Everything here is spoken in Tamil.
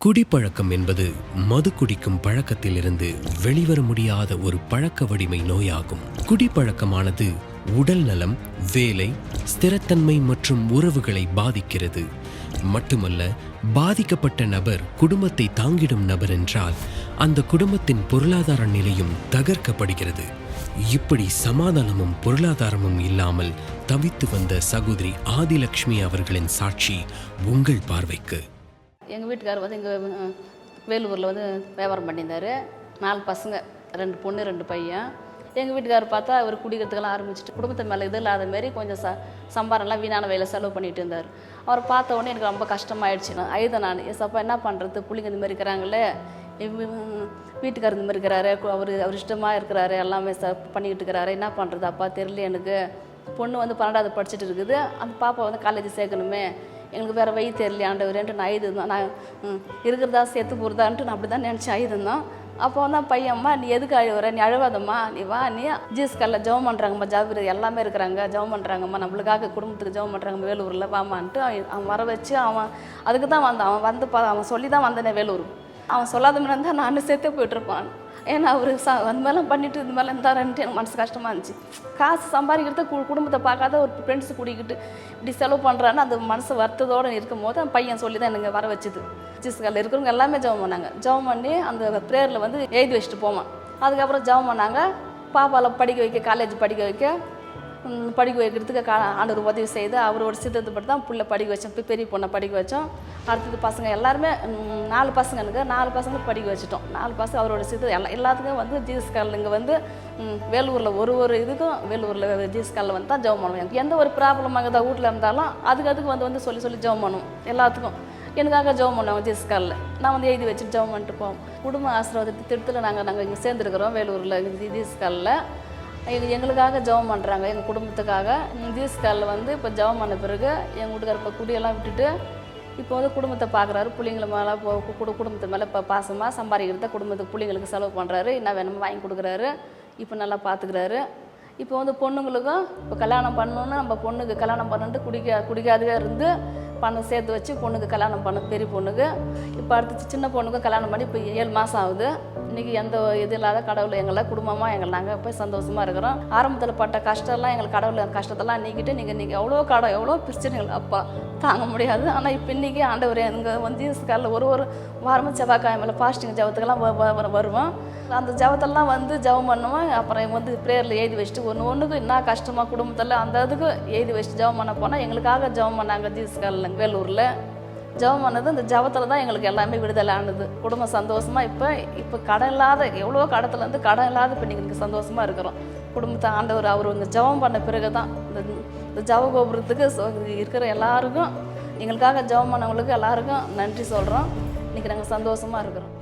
குடிப்பழக்கம் என்பது மது குடிக்கும் பழக்கத்திலிருந்து வெளிவர முடியாத ஒரு பழக்க வடிமை நோயாகும். குடிப்பழக்கமானது உடல் நலம் வேலை ஸ்திரத்தன்மை மற்றும் உறவுகளை பாதிக்கிறது. மட்டுமல்ல பாதிக்கப்பட்ட நபர் குடும்பத்தை தாங்கிடும் நபர் என்றால் அந்த குடும்பத்தின் பொருளாதார நிலையும் தகர்க்கப்படுகிறது. இப்படி சமாதானமும் பொருளாதாரமும் இல்லாமல் தவித்து வந்த சகோதரி ஆதிலக்ஷ்மி அவர்களின் சாட்சி உங்கள் பார்வைக்கு. எங்கள் வீட்டுக்காரர் வந்து இங்கே வேலூரில் வந்து வியாபாரம் பண்ணியிருந்தார். நாலு பசங்க ரெண்டு பொண்ணு ரெண்டு பையன். எங்கள் வீட்டுக்காரர் பார்த்தா அவர் குடிக்கிறதுக்கெல்லாம் ஆரம்பிச்சிட்டு குடும்பத்து மேலே இது இல்லாத மாரி கொஞ்சம் ச சம்பாரம்லாம் வீணான வேலை செலவு பண்ணிட்டு இருந்தார். அவர் பார்த்த உடனே எனக்கு ரொம்ப கஷ்டமாயிடுச்சு. நான் அழுத நான் ஏசப்பா என்ன பண்ணுறது பிள்ளைங்க இந்த மாதிரி இருக்கிறாங்களே இவ- வீட்டுக்காரர் இந்த மாதிரி இருக்கிறாரு. அவர் அவர் இஷ்டமாக இருக்கிறாரு. எல்லாமே ச பண்ணிக்கிட்டு இருக்கிறாரு. என்ன பண்ணுறது அப்பா தெரியல எனக்கு. பொண்ணு வந்து பன்னெண்டாவது படிச்சுட்டு இருக்குது. அந்த பாப்பா வந்து காலேஜ் சேர்க்கணுமே. எனக்கு வேறு வழி தெரியல ஆண்டவரேன்ட்டு நான் அழுதுதான் நான் இருக்கிறதா சேர்த்து போகிறதான்ட்டு நான் அப்படி தான் நினச்சி அழுதுதான் அப்போ வந்து பையன்மா நீ எதுக்கு அழுவுற நீ அழுவாதம்மா. நீ வா நீ ஜீஸ் கல்ல ஜெபம் பண்ணுறாங்கம்மா ஜாபிர் எல்லாமே இருக்கிறாங்க ஜெபம் பண்ணுறாங்கம்மா நம்மளுக்காக குடும்பத்துக்கு ஜெபம் பண்ணுறாங்க வேலூரில் வாமான்ட்டு அவன் அவன் வர வச்சு அவன் அதுக்கு தான் வந்தான். அவன் வந்து பா அவன் சொல்லி தான் வந்தனே வேலூர் அவன் சொல்லாத இருந்தால் நான் சேர்த்தே போயிட்டுருப்பான் ஏன்னா அவர் ச அந்த மாதிரிலாம் பண்ணிட்டு இந்த மாதிரிலாம் இருந்தாருன்ட்டு எனக்கு மனசு கஷ்டமாக இருந்துச்சு. காசு சம்பாதிக்கிறத கு குடும்பத்தை பார்க்காத ஒரு ஃப்ரெண்ட்ஸ் கூட்டிக்கிட்டு இப்படி செலவு பண்ணுறான்னு அந்த மனசு வருத்தத்தோடு இருக்கும் போது அந்த பையன் சொல்லி தான் எனக்கு வர வச்சுது. ஜிஸ்கல்ல இருக்கிறவங்க எல்லாமே ஜெபம் பண்ணாங்க. ஜெபம் பண்ணி அந்த ப்ரேயரில் வந்து எழுதி வச்சுட்டு போவான். அதுக்கப்புறம் ஜெபம் பண்ணாங்க. பாப்பாவில் படிக்க வைக்க காலேஜ் படிக்க வைக்க படிக்க வைக்கிறதுக்கு கா ஆண்டவர் உதவி செய்து அவரோட சித்தத்துப்படி தான் பிள்ளை படிக்க வச்சோம். இப்போ பெரிய பொண்ணை படிக்க வச்சோம். அடுத்தது பசங்க எல்லாருமே நாலு பசங்க எனக்கு நாலு பசங்க படிக்க வச்சுட்டோம். நாலு பசங்க அவரோட சித்த எல்லா எல்லாத்துக்கும் வந்து ஜீசஸ் காலில் இங்கே வந்து வேலூரில் ஒரு ஒரு இதுக்கும் வேலூரில் ஜீசஸ் காலில் வந்து தான் ஜெபம் பண்ணுவோம். எனக்கு எந்த ஒரு ப்ராப்ளம் அங்கே வீட்டில் இருந்தாலும் அதுக்கு அதுக்கு வந்து வந்து சொல்லி சொல்லி ஜெபம் பண்ணுவோம். எல்லாத்துக்கும். எனக்காக ஜெபம் பண்ணுவாங்க ஜீசஸ் காலில். நான் வந்து எழுதி வச்சுட்டு ஜெபம் பண்ணிட்டு போவோம். குடும்ப ஆசீர்வாதத்தை திட்டத்தில் நாங்கள் நாங்கள் இங்கே சேர்ந்துருக்குறோம் வேலூரில் ஜீசஸ் காலில். எங்களுக்காக ஜெபம் பண்ணுறாங்க எங்கள் குடும்பத்துக்காக. ஜீஸ் காலில் வந்து இப்போ ஜெபம் பண்ண பிறகு எங்கள் வீட்டுக்கார இப்போ குடியெல்லாம் விட்டுட்டு இப்போ வந்து குடும்பத்தை பார்க்குறாரு பிள்ளைங்கள மேலே இப்போ குடு குடும்பத்து மேலே இப்போ பாசமாக சம்பாதிக்கிறத குடும்பத்துக்கு பிள்ளைங்களுக்கு செலவு பண்ணுறாரு என்ன வேணுமோ வாங்கி கொடுக்குறாரு. இப்போ நல்லா பார்த்துக்கிறாரு இப்போ வந்து பொண்ணுங்களுக்கும் இப்போ கல்யாணம் பண்ணணுன்னு நம்ம பொண்ணுக்கு கல்யாணம் பண்ணிட்டு குடிக்க குடிக்காதவே இருந்து பணம் சேர்த்து வச்சு பொண்ணுக்கு கல்யாணம் பண்ண பெரிய பொண்ணுக்கு. இப்போ அடுத்து சின்ன பொண்ணுக்கும் கல்யாணம் பண்ணி இப்போ ஏழு மாதம் ஆகுது. இன்றைக்கி எந்த இது இல்லாத கடவுள் எங்களை குடும்பமாக எங்களை நாங்கள் போய் சந்தோஷமாக இருக்கிறோம். ஆரம்பத்தில் பட்ட கஷ்டம்லாம் எங்களை கடவுள் கஷ்டத்தெல்லாம் நீக்கிட்டு நீங்கள் நீங்கள் எவ்வளோ கடம் எவ்வளோ பிரச்சனைகள் அப்பா தாங்க முடியாது. ஆனால் இப்போ இன்றைக்கி ஆண்டவர் எங்கள் வந்து காலையில் ஒரு ஒரு வாரமும் செவ்வாய்க்கிழமையில பாஸ்டிங் ஜபத்துக்கெல்லாம் வருவோம். அந்த ஜபத்தெல்லாம் வந்து ஜெபம் பண்ணுவோம். அப்புறம் வந்து ப்ரேயரில் எழுதி வச்சுட்டு ஒன்று ஒன்றுக்கு என்ன கஷ்டமாக குடும்பத்தில் அந்த இதுக்கு எழுதி வச்சுட்டு ஜெபம் பண்ண போனால் எங்களுக்காக ஜெபம் பண்ணாங்க ஜீசஸ் காலில் வேலூரில். ஜெபம் பண்ணது இந்த ஜபத்தில் தான் எங்களுக்கு எல்லாமே விடுதலை ஆனது. குடும்பம் சந்தோஷமாக இப்போ இப்போ கடன் இல்லாத எவ்வளோ கடத்துல இருந்து கடன் இல்லாத இப்போ நீங்கள் சந்தோஷமாக இருக்கிறோம். குடும்பத்தை ஆண்டவர் அவர் இந்த ஜெபம் பண்ண பிறகு தான் இந்த இந்த ஜப கோபுரத்துக்கு இருக்கிற எல்லாருக்கும் எங்களுக்காக ஜெபம் பண்ணவங்களுக்கு எல்லாருக்கும் நன்றி சொல்கிறோம் இன்றைக்கி நாங்கள் சந்தோஷமாக இருக்கிறோம்.